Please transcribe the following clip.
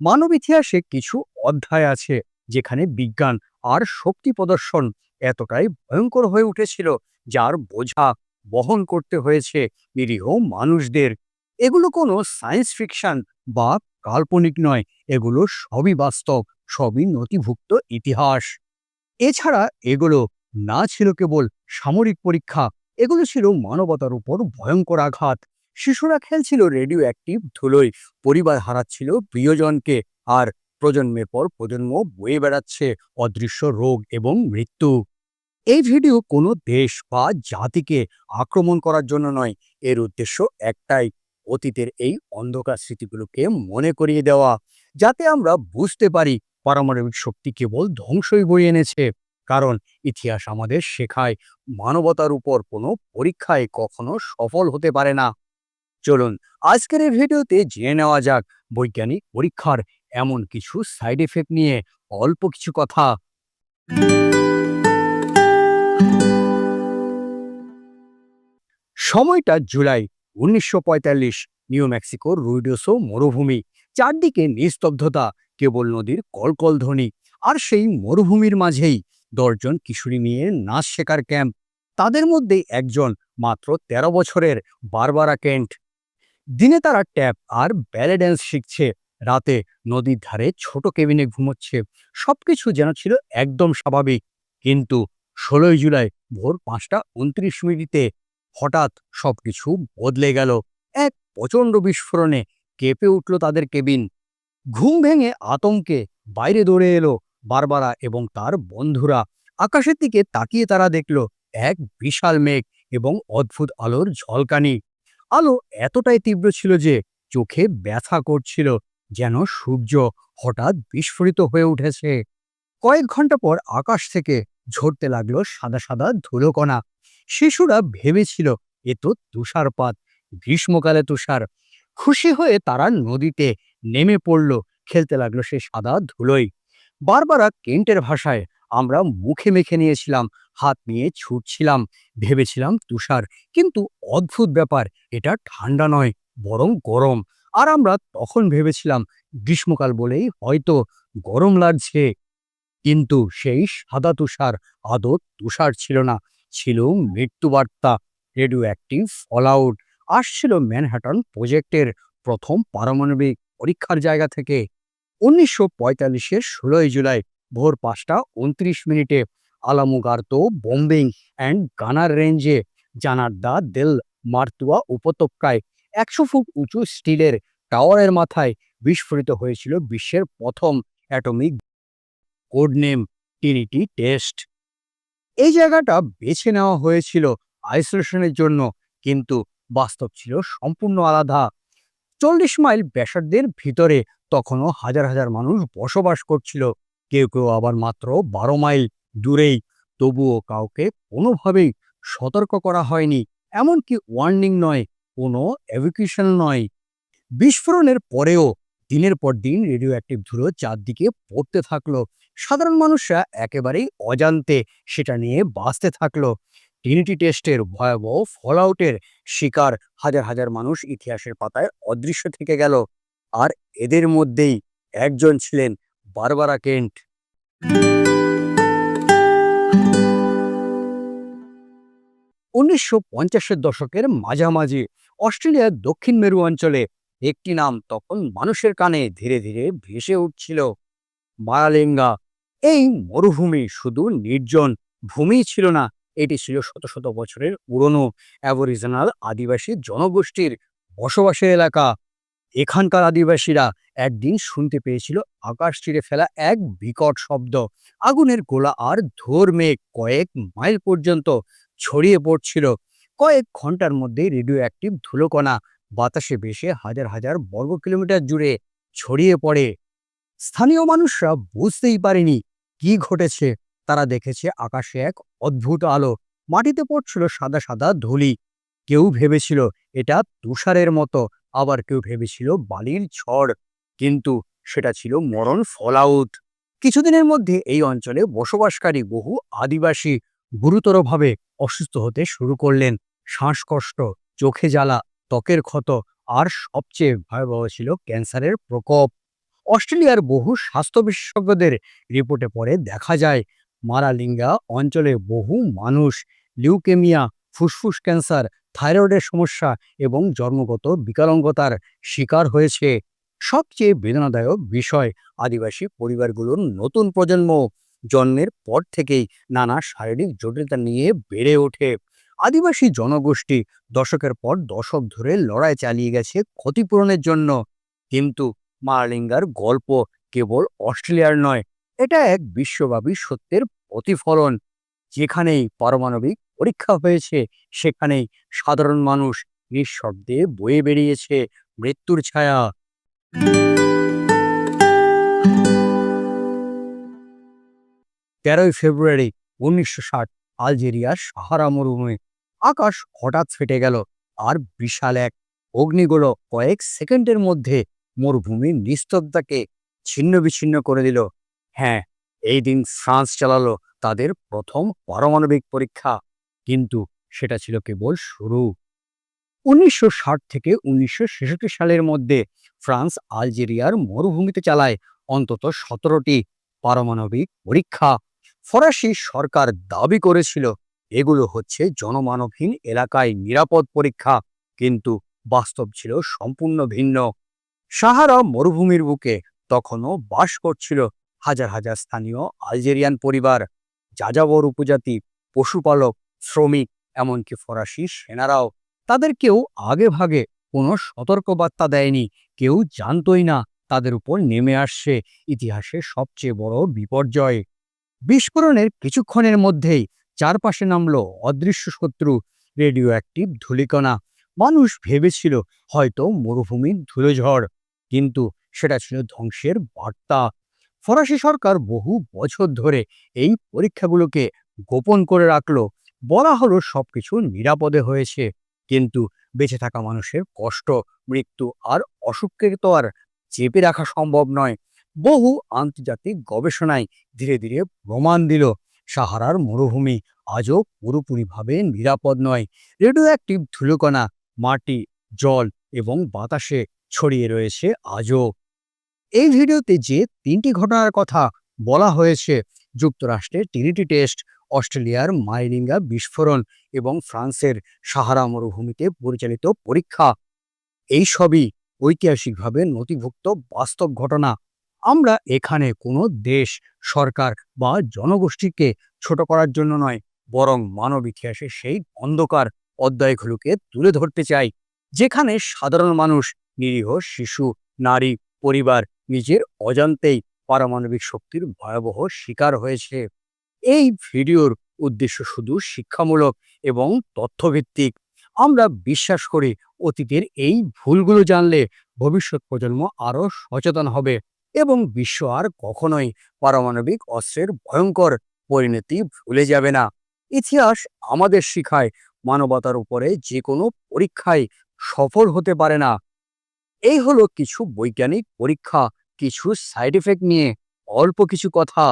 মানব ইতিহাসে কিছু অধ্যায় আছে যেখানে বিজ্ঞান আর শক্তি প্রদর্শন এতটাই ভয়ঙ্কর হয়ে উঠেছিল, যার বোঝা বহন করতে হয়েছে নিরীহ মানুষদের। এগুলো কোনো সায়েন্স ফিকশন বা কাল্পনিক নয়, এগুলো সবই বাস্তব, সবই নথিভুক্ত ইতিহাস। এছাড়া এগুলো না ছিল কেবল সামরিক পরীক্ষা, এগুলো ছিল মানবতার উপর ভয়ঙ্কর আঘাত। শিশুরা খেলছিল রেডিও অ্যাক্টিভ, ধুলোয় পরিবার হারাচ্ছিল প্রিয়জনকে। আর প্রজন্মের পর প্রজন্ম বয়ে বেড়াচ্ছে অদৃশ্য রোগ এবং মৃত্যু। এই ভিডিও কোনো দেশ বা জাতিকে আক্রমণ করার জন্য নয়, এর উদ্দেশ্য একটাই, অতীতের এই অন্ধকার স্মৃতিগুলোকে মনে করিয়ে দেওয়া, যাতে আমরা বুঝতে পারি পারমাণবিক শক্তি কেবল ধ্বংসই বয়ে এনেছে। কারণ ইতিহাস আমাদের শেখায় মানবতার উপর কোনো পরীক্ষায় কখনো সফল হতে পারে না। চলুন আজকের এই ভিডিওতে জেনে নেওয়া যাক বৈজ্ঞানিক পরীক্ষার এমন কিছু সাইড এফেক্ট নিয়ে অল্প কিছু কথা। সময়টা জুলাই উনিশশো পঁয়তাল্লিশ, নিউ মেক্সিকোর রুইডোসো মরুভূমি, চারদিকে নিস্তব্ধতা, কেবল নদীর কলকল ধ্বনি, আর সেই মরুভূমির মাঝেই দশজন কিশোরী নিয়ে নাচ শেখার ক্যাম্প। তাদের মধ্যে একজন মাত্র ১৩ বছরের বারবারা কেন্ট। দিনে তারা ট্যাপ আর ব্যালে ড্যান্স শিখছে। রাতে নদীর ধারে ছোট কেবিনে ঘুমোচ্ছে। সবকিছু যেন ছিল একদম স্বাভাবিক। কিন্তু ষোলোই জুলাই ভোর পাঁচটা উনত্রিশ মিনিটে হঠাৎ সবকিছু বদলে গেল। এক প্রচণ্ড বিস্ফোরণে কেঁপে উঠল তাদের কেবিন। ঘুম ভেঙে আতঙ্কে বাইরে দৌড়ে এলো বারবারা এবং তার বন্ধুরা। আকাশের দিকে তাকিয়ে তারা দেখল, এক বিশাল মেঘ এবং অদ্ভুত আলোর ঝলকানি। আলো এতটাই তীব্র ছিল যে চোখে ব্যথা করছিল, যেন সূর্য হঠাৎ বিস্ফোরিত হয়ে উঠেছে। কয়েক ঘণ্টা পর আকাশ থেকে ঝরতে লাগল সাদা সাদা ধুলোকণা। শিশুরা ভেবেছিল, এ তো তুষারপাত, গ্রীষ্মকালে তুষার। খুশি হয়ে তারা নদীতে নেমে পড়ল, খেলতে লাগল সে সাদা ধুলোই বারবারা কেন্টের ভাষায় আমরা মুখে মেখে নিয়েছিলাম, হাত নিয়ে ছুটছিলাম, ভেবেছিলাম তুষার। কিন্তু অদ্ভুত ব্যাপার, এটা ঠান্ডা নয়, বরং গরম। আর আমরা তখন ভেবেছিলাম, গ্রীষ্মকাল বলেই হয়তো গরম লাগছে। কিন্তু সেই সাদা তুষার আদৌ তুষার ছিল না, ছিল মৃত্যুবার্তা রেডিও অ্যাক্টিভ ফলআউট আসছিল ম্যানহাটন প্রজেক্টের প্রথম পারমাণবিক পরীক্ষার জায়গা থেকে। উনিশশো পঁয়তাল্লিশের ষোলোই জুলাই ভোর পাঁচটা উনত্রিশ মিনিটে আলামুগার্তো বোম্বিং অ্যান্ড গানার রেঞ্জে জানার্দা দেল মার্তুয়া উপত্যকায় একশো ফুট উঁচু স্টিলের টাওয়ারের মাথায় বিস্ফোরিত হয়েছিল বিশ্বের প্রথম atomic code name Trinity test. এই জায়গাটা বেছে নেওয়া হয়েছিল আইসোলেশনের জন্য, কিন্তু বাস্তব ছিল সম্পূর্ণ আলাদা। চল্লিশ মাইল ব্যাসার্ধের ভিতরে তখনও হাজার হাজার মানুষ বসবাস করছিল। কেউ কেউ আবার মাত্র বারো মাইল দূরেই তবুও কাউকে কোনোভাবেই সতর্ক করা হয়নি। এমনকি ওয়ার্নিং নয়, কোনো এভিকুশন নয়। বিস্ফোরণের পরেও দিনের পর দিন রেডিও অ্যাক্টিভ ধুলো চারদিকে পড়তে থাকল। সাধারণ মানুষরা একেবারেই অজান্তে সেটা নিয়ে বাঁচতে থাকল। ট্রিনিটি টেস্টের ভয়াবহ ফলআউটের শিকার হাজার হাজার মানুষ ইতিহাসের পাতায় অদৃশ্য থেকে গেল। আর এদের মধ্যেই একজন ছিলেন বারবারা কেন্ট উনিশশো পঞ্চাশের দশকের মাঝামাঝি অস্ট্রেলিয়ার দক্ষিণ মেরু অঞ্চলে একটি নাম তখন মানুষের কানে ধীরে ধীরে ভেসে উঠছিল। মারালেঙ্গা এই মরুভূমি শুধু নির্জন ভূমি ছিল না, এটি ছিল শত শত বছরের পুরনো অ্যাবরিজিনাল আদিবাসী জনগোষ্ঠীর বসবাসের এলাকা। এখানকার আদিবাসীরা একদিন শুনতে পেয়েছিল আকাশ চিরে ফেলা এক বিকট শব্দ। আগুনের গোলা আর ধোর মেঘ কয়েক মাইল পর্যন্ত ছড়িয়ে পড়ছিল। কয়েক ঘণ্টার মধ্যেই রেডিও অ্যাক্টিভ ধুলোকণা বাতাসে ভেসে হাজার হাজার বর্গ কিলোমিটার জুড়ে ছড়িয়ে পড়ে। স্থানীয় মানুষরা বুঝতেই পারেনি কি ঘটেছে। তারা দেখেছে আকাশে এক অদ্ভুত আলো। মাটিতে পড়ছিল সাদা সাদা ধুলি। কেউ ভেবেছিল এটা তুষারের মতো। আবার কেউ ভেবেছিল বালির ঝড়, কিন্তু সেটা ছিল মরণ ফলাউট কিছুদিনের মধ্যে এই অঞ্চলে বসবাসকারী বহু আদিবাসী গুরুতরভাবে অসুস্থ হতে শুরু করলেন। শ্বাসকষ্ট, চোখে জ্বালা, ত্বকের ক্ষত, আর সবচেয়ে ভয়াবহ ছিল ক্যান্সারের প্রকোপ। অস্ট্রেলিয়ার বহু স্বাস্থ্য বিশেষজ্ঞদের রিপোর্টে পরে দেখা যায়, মারালিঙ্গা অঞ্চলে বহু মানুষ, লিউকেমিয়া, ফুসফুস ক্যান্সার থাইরয়েডের সমস্যা এবং জন্মগত বিকলাঙ্গতার শিকার হয়েছে। সবচেয়ে বেদনাদায়ক বিষয়, আদিবাসী পরিবারগুলোর নতুন প্রজন্ম জন্মের পর থেকেই নানা শারীরিক জটিলতা নিয়ে বেড়ে ওঠে। আদিবাসী জনগোষ্ঠী দশকের পর দশক ধরে লড়াই চালিয়ে গেছে ক্ষতিপূরণের জন্য। কিন্তু মার্লিঙ্গার গল্প কেবল অস্ট্রেলিয়ার নয়, এটা এক বিশ্বব্যাপী সত্যের প্রতিফলন। যেখানেই পারমাণবিক পরীক্ষা হয়েছে, সেখানেই সাধারণ মানুষ নিঃশব্দে বয়ে বেরিয়েছে মৃত্যুর ছায়া। তেরোই ফেব্রুয়ারি উনিশশো ষাট আলজেরিয়ার সাহারা মরুভূমি। আকাশ হঠাৎ ফেটে গেল, আর বিশাল এক অগ্নিগোলক কয়েক সেকেন্ডের মধ্যে মরুভূমির নিস্তব্ধতাকে ছিন্ন বিচ্ছিন্ন করে দিল। হ্যাঁ এই দিন ফ্রান্স চালালো তাদের প্রথম পারমাণবিক পরীক্ষা। কিন্তু সেটা ছিল কেবল শুরু। উনিশশো ষাট থেকে উনিশশো ছেষট্টি সালের মধ্যে ফ্রান্স আলজেরিয়ার মরুভূমিতে চালায় অন্তত সতেরোটি পারমাণবিক পরীক্ষা। ফরাসি সরকার দাবি করেছিল, এগুলো হচ্ছে জনমানবহীন এলাকায় নিরাপদ পরীক্ষা। কিন্তু বাস্তব ছিল সম্পূর্ণ ভিন্ন। সাহারা মরুভূমির বুকে তখনও বাস করছিল হাজার হাজার স্থানীয় আলজেরিয়ান পরিবার, যাযাবর উপজাতি, পশুপালক, শ্রমিক, এমনকি ফরাসি সেনারাও তাদের কেউ আগে ভাগে কোনো সতর্কবার্তা দেয়নি। কেউ জানতই না তাদের উপর নেমে আসছে ইতিহাসের সবচেয়ে বড় বিপর্যয়। বিস্ফোরণের কিছুক্ষণের মধ্যেই চারপাশে নামল অদৃশ্য শত্রু রেডিও অ্যাক্টিভ ধূলিকণা। মানুষ ভেবেছিল হয়তো মরুভূমির ধুলোঝড়, কিন্তু সেটা ছিল ধ্বংসের বার্তা। ফরাসি সরকার বহু বছর ধরে এই পরীক্ষাগুলোকে গোপন করে রাখল। বলা হলো সবকিছু নিরাপদে হয়েছে, কিন্তু বেঁচে থাকা মানুষের কষ্ট, মৃত্যু আর অসুখকে তো আর চেপে রাখা সম্ভব নয়। বহু আন্তর্জাতিক গবেষণায় ধীরে ধীরে প্রমাণ দিল, সাহারার মরুভূমি আজও পুরোপুরিভাবে নিরাপদ নয়। রেডিও অ্যাক্টিভ ধুলোকণা, মাটি, জল এবং বাতাসে ছড়িয়ে রয়েছে আজও। এই ভিডিওতে যে তিনটি ঘটনার কথা বলা হয়েছে, যুক্তরাষ্ট্রের টিরিটি টেস্ট, অস্ট্রেলিয়ার মাইরিঙ্গা বিস্ফোরণ এবং ফ্রান্সের সাহারা মরুভূমিতে পরিচালিত পরীক্ষা। এই সবই ঐতিহাসিকভাবে নথিভুক্ত বাস্তব ঘটনা। আমরা এখানে কোনো দেশ, সরকার বা জনগোষ্ঠীকে ছোট করার জন্য নয়, বরং মানব ইতিহাসে সেই অন্ধকার অধ্যায়গুলোকে তুলে ধরতে চাই, যেখানে সাধারণ মানুষ, নিরীহ, শিশু, নারী পরিবার নিজের অজান্তেই পারমাণবিক শক্তির ভয়াবহ শিকার হয়েছে। এই ভিডিওর উদ্দেশ্য শুধু শিক্ষামূলক এবং তথ্যভিত্তিক। আমরা বিশ্বাস করি অতীতের এই ভুলগুলো জানলে ভবিষ্যৎ প্রজন্ম আরও সচেতন হবে এবং বিশ্ব আর কখনোই পারমাণবিক অস্ত্রের ভয়ঙ্কর পরিণতি ভুলে যাবে না। ইতিহাস আমাদের শিখায় মানবতার উপরে যে কোনো পরীক্ষায় সফল হতে পারে না। এই হলো কিছু বৈজ্ঞানিক পরীক্ষা কিছু সাইড এফেক্ট নিয়ে অল্প কিছু কথা।